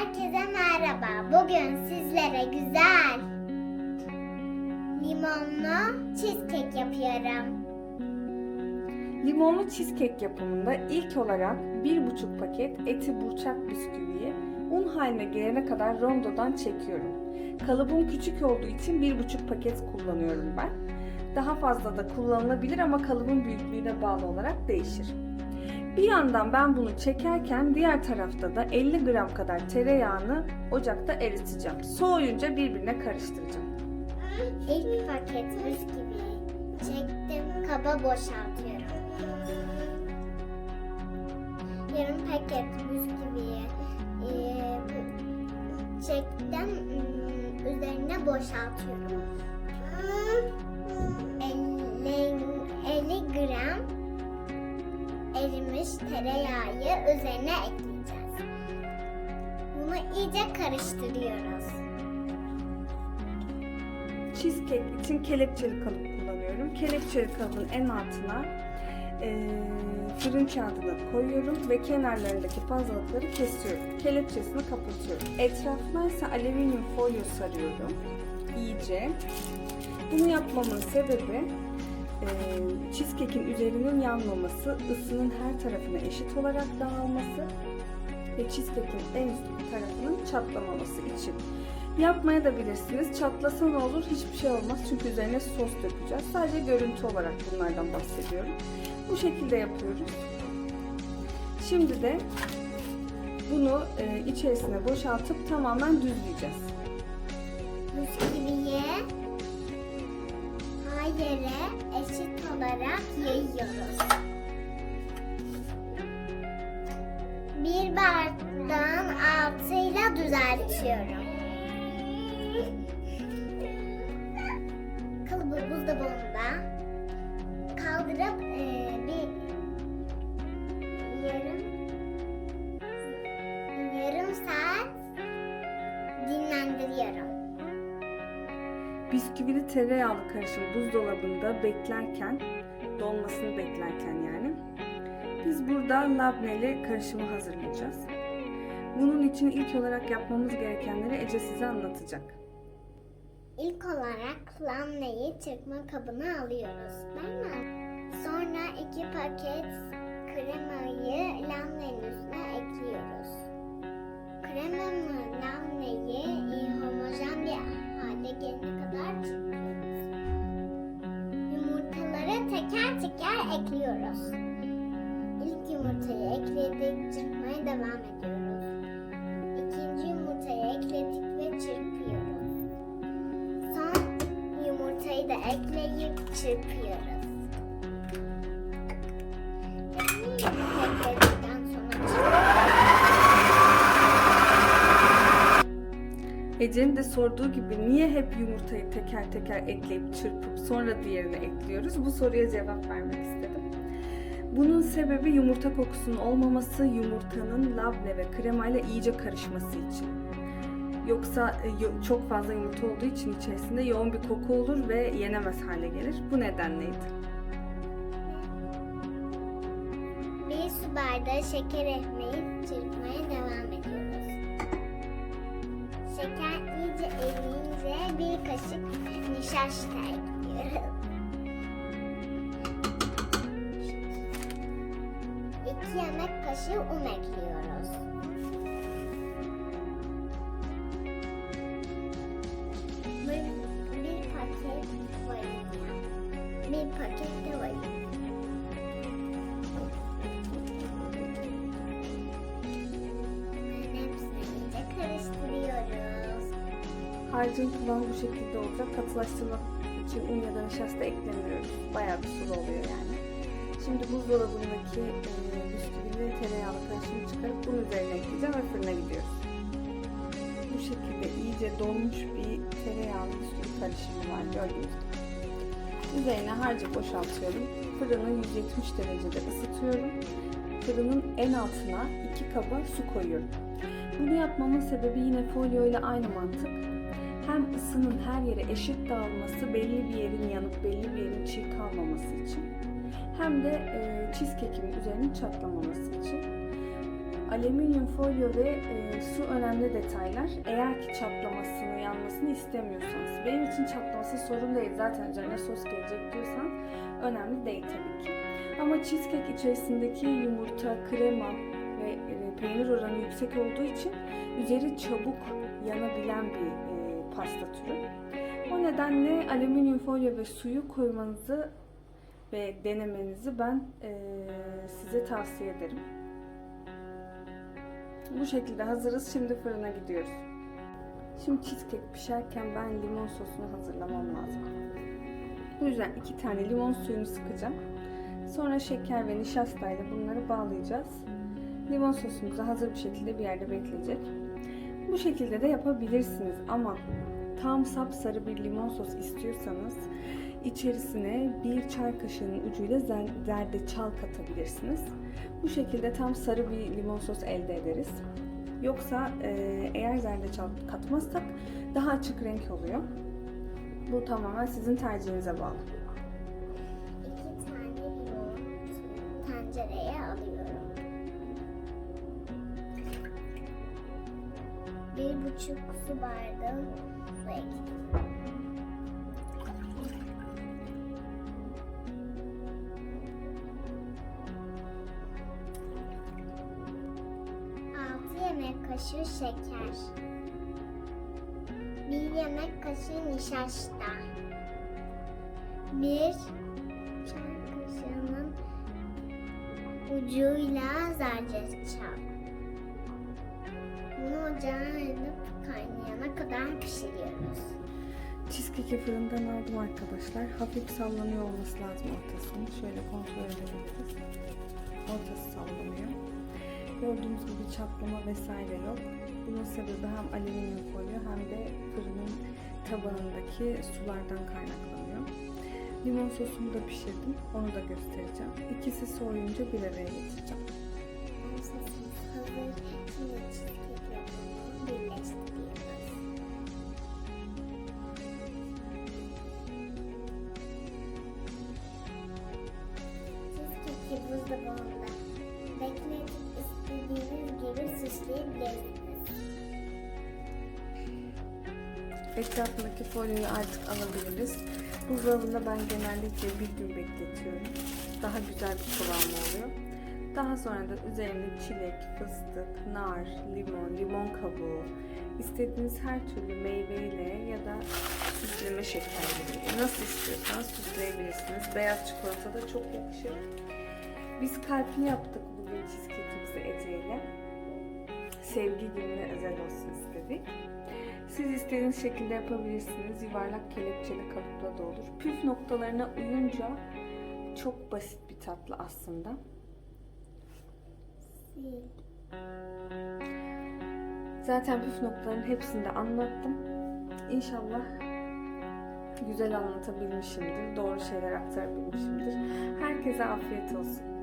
Herkese merhaba. Bugün sizlere güzel limonlu cheesecake yapıyorum. Limonlu cheesecake yapımında ilk olarak 1,5 paket eti burçak bisküviyi un haline gelene kadar rondodan çekiyorum. Kalıbım küçük olduğu için 1,5 paket kullanıyorum ben. Daha fazla da kullanılabilir ama kalıbın büyüklüğüne bağlı olarak değişir. Bir yandan ben bunu çekerken diğer tarafta da 50 gram kadar tereyağını ocakta eriteceğim. Soğuyunca birbirine karıştıracağım. İlk paket bisküvi çektim, kaba boşaltıyorum. Yarım paket bisküviyi eee, çektim, ım, üzerine boşaltıyorum. 50, 50 gram erimiş tereyağı üzerine ekleyeceğiz. Bunu iyice karıştırıyoruz. Cheesecake için kelepçeli kalıp kullanıyorum. Kelepçeli kalıbın en altına eee, fırın kağıdını koyuyorum ve kenarlarındaki fazlalıkları kesiyorum. Kelepçesini kapatıyorum. Etrafına ise alüminyum folyo sarıyorum. iyice. Bunu yapmamın sebebi cheesecake'in üzerinin yanmaması, ısının her tarafına eşit olarak dağılması ve cheesecake'in en üst tarafının çatlamaması için. Yapmaya da bilirsiniz. Çatlasa ne olur? Hiçbir şey olmaz. Çünkü üzerine sos dökeceğiz. Sadece görüntü olarak bunlardan bahsediyorum. Bu şekilde yapıyoruz. Şimdi de bunu e, içerisine boşaltıp tamamen düzleyeceğiz. bisküviyi her yere eşit olarak yayıyoruz. Bir bardağın altıyla düzeltiyorum. Kalıbı buzdolabında Bisküvili tereyağlı karışım buzdolabında beklerken, donmasını beklerken yani. Biz burada labneli karışımı hazırlayacağız. Bunun için ilk olarak yapmamız gerekenleri Ece size anlatacak. İlk olarak lamneyi çırpma kabına alıyoruz. Değil mi? Sonra iki paket kremayı lamnenin üstüne ekliyoruz. Kremamı lamneyi e, homojen bir hale gelene kadar çırpıyoruz. Yumurtaları teker teker ekliyoruz. İlk yumurtayı ekledik, çırpmaya devam ediyoruz. İkinci yumurtayı ekledik ve çırpıyoruz. Son yumurtayı da ekleyip çırpıyoruz. Ece'nin de sorduğu gibi niye hep yumurtayı teker teker ekleyip çırpıp sonra diğerini ekliyoruz? Bu soruya cevap vermek istedim. Bunun sebebi yumurta kokusunun olmaması, yumurtanın labne ve kremayla iyice karışması için. Yoksa e, çok fazla yumurta olduğu için içerisinde yoğun bir koku olur ve yenemez hale gelir. Bu nedenleydi. Bir su bardağı şeker ekleyip çırpmaya devam ediyoruz. Şeker iyice eriyince bir kaşık nişasta ekliyoruz. İki yemek kaşığı un ekliyoruz. Harcın kıvamı bu şekilde olacak. Katılaştırmak için un ya da nişasta eklemiyoruz. Bayağı bir sulu oluyor yani. Şimdi buzdolabındaki e, tereyağlı karışımı çıkarıp bunun üzerine ekleyeceğim ve fırına gidiyoruz. Bu şekilde iyice donmuş bir tereyağlı bisküvi karışımı var gördüğünüz gibi. Üzerine harcı boşaltıyorum. Fırını 170 derecede ısıtıyorum. Fırının en altına iki kaba su koyuyorum. Bunu yapmamın sebebi yine folyo ile aynı mantık. Hem ısının her yere eşit dağılması, belli bir yerin yanıp belli bir yerin çiğ kalmaması için. Hem de e, cheesecake'imin üzerinin çatlamaması için. Alüminyum folyo ve e, su önemli detaylar. Eğer ki çatlamasını, yanmasını istemiyorsanız. Benim için çatlaması sorun değil. Zaten üzerine sos gelecek diyorsan önemli değil tabii ki. Ama cheesecake içerisindeki yumurta, krema ve e, peynir oranı yüksek olduğu için üzeri çabuk yanabilen bir pasta türü. O nedenle alüminyum folyo ve suyu koymanızı ve denemenizi ben e, size tavsiye ederim. Bu şekilde hazırız. Şimdi fırına gidiyoruz. Şimdi cheesecake pişerken ben limon sosunu hazırlamam lazım. Bu yüzden iki tane limon suyunu sıkacağım. Sonra şeker ve nişastayla bunları bağlayacağız. Limon sosumuz da hazır bir şekilde bir yerde bekleyecek. Bu şekilde de yapabilirsiniz ama tam sapsarı bir limon sos istiyorsanız içerisine bir çay kaşığının ucuyla zer- zerdeçal katabilirsiniz. Bu şekilde tam sarı bir limon sos elde ederiz. Yoksa e, eğer zerdeçal katmazsak daha açık renk oluyor. Bu tamamen sizin tercihinize bağlı. İki tane limon tencereye alıyorum. Bir buçuk su bardağı su ekliyorum. Altı yemek kaşığı şeker. Bir yemek kaşığı nişasta. Bir çay kaşığının ucuyla zerdeçal. Alıp kaynayana kadar pişiriyoruz. Cheesecake'i fırından aldım arkadaşlar. Hafif sallanıyor olması lazım ortasını. Şöyle kontrol edebiliriz. Ortası sallanıyor. Gördüğünüz gibi çatlama vesaire yok. Bunun sebebi hem alüminyum folyo hem de fırının tabanındaki sulardan kaynaklanıyor. Limon sosumu da pişirdim. Onu da göstereceğim. İkisi soğuyunca bir araya getireceğim. Sosumuz hazır. Şimdi birleştiriyoruz. Cheesecake'i buzdolabında bekletip istediğiniz gibi süsleyebilirsiniz. Etrafındaki folyoyu artık alabiliriz. Buzdolabında ben genellikle bir gün bekletiyorum. Daha güzel bir kıvamı oluyor. Daha sonra da üzerine çilek, fıstık, nar, limon, limon kabuğu, istediğiniz her türlü meyveyle ya da süsleme şekerleriyle nasıl istiyorsanız süsleyebilirsiniz. Beyaz çikolata da çok yakışır. Biz kalpli yaptık bugün cheesecake'imizi Ece. Sevgi gününe özel olsun istedik. Siz istediğiniz şekilde yapabilirsiniz. Yuvarlak kelepçeli kalıpla da olur. Püf noktalarına uyunca çok basit bir tatlı aslında. Zaten püf noktaların hepsini de anlattım. İnşallah güzel anlatabilmişimdir. Doğru şeyler aktarabilmişimdir. Herkese afiyet olsun.